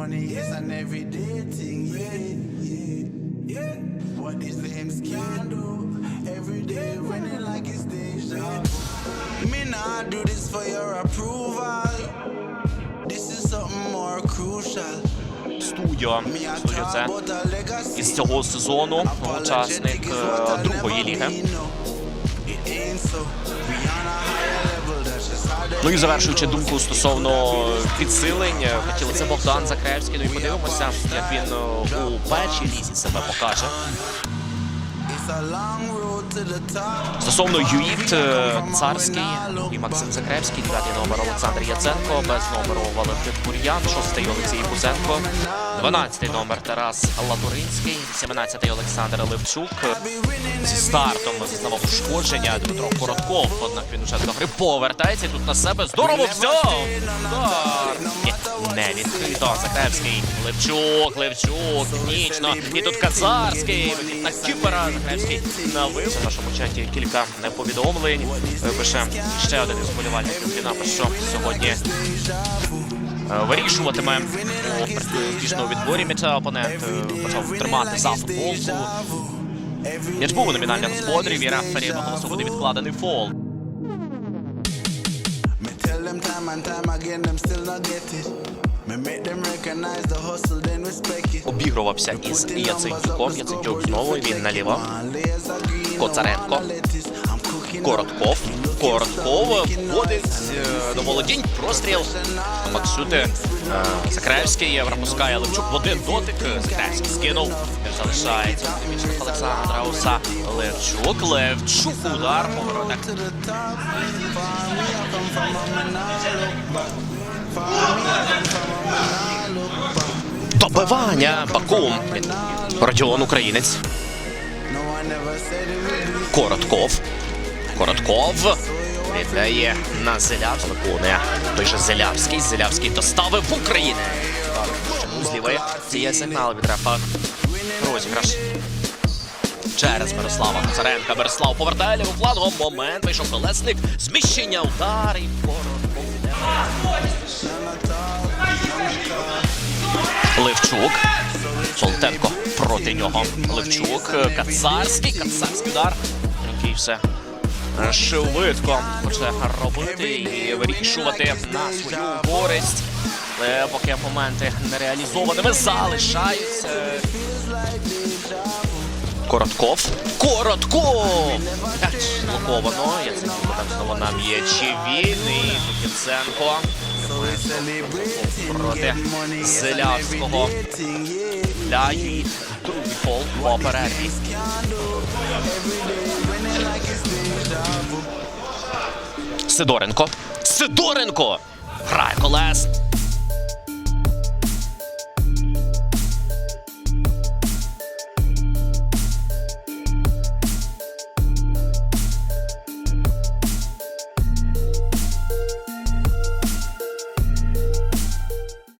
money is an everyday thing, yeah, yeah, yeah. What lames can do every day when it like it's deja. Me not do this for your approval. This is something more crucial. Студіо. Студіо це із цього сезону учасник е, другої ліги. Ну і завершуючи думку стосовно підсилень, хотіли це Богдан Закревський. Ну і подивимося, як він е, у першій лізі себе покаже. Стосовно ЮІТ, е, царський і Максим Закревський, дев'ятий номер Олександр Яценко, без номеру Валентин Бур'ян, шостий Олексій Бузенко, дванадцятий номер Тарас Латуринський, сімнадцятий Олександр Левчук. Зі стартом зазнавав ушкодження Дмитро Коротков, однак він уже до гри повертається тут на себе здорово взяв. Удар! Ні, Не відкрито. Закревський, Левчук, Левчук, технічно. І тут Кацарський, вихід на Кіпера. Закревський навив. В нашому чаті кілька повідомлень. Пише ще один із вболівальників Дінамо, що сьогодні е, вирішуватиме у успішному відборі м'яча. Опонент е, почав тримати за футболку. М'яч був у номінальних господарів і рефері наголосив буде відкладений фол. Time and time again, them still not get Обігрувався із Яценюком. Яценюк знову він наліво. Коцаренко. Коротков. Коротков входить е, до володінь. Простріл. Максюти. Е, Закревський пропускає Левчук в один дотик. Закревський скинув. Залишається. у Олександра Уса. Левчук. Левчук. Удар по воротах. Добивання. Бакум. Родіон Українець. Коротков. Коротков. Віддає на Зелявську. Виконує той же Зелявський. Зелявський доставив в Україну. З лівої. Це є сигнал від рефа. Розіграш. Через Мирослава Коцаренка. Мирослав повертає ліву флангом. Момент. Вийшов колесник. Зміщення. Удар. І Коротков. Левчук. Солтенко проти нього. Левчук. Кацарський. Кацарський удар. Який все швидко хоче робити і вирішувати на свою користь. Але поки моменти нереалізованими залишаються. Коротков. Коротков! Блоковано. Яценюк там знову на м'ячі вільний. Тут Яценко. Проти Зелявського. Для її другий пол по перерві. Сидоренко. Сидоренко! Грає колес.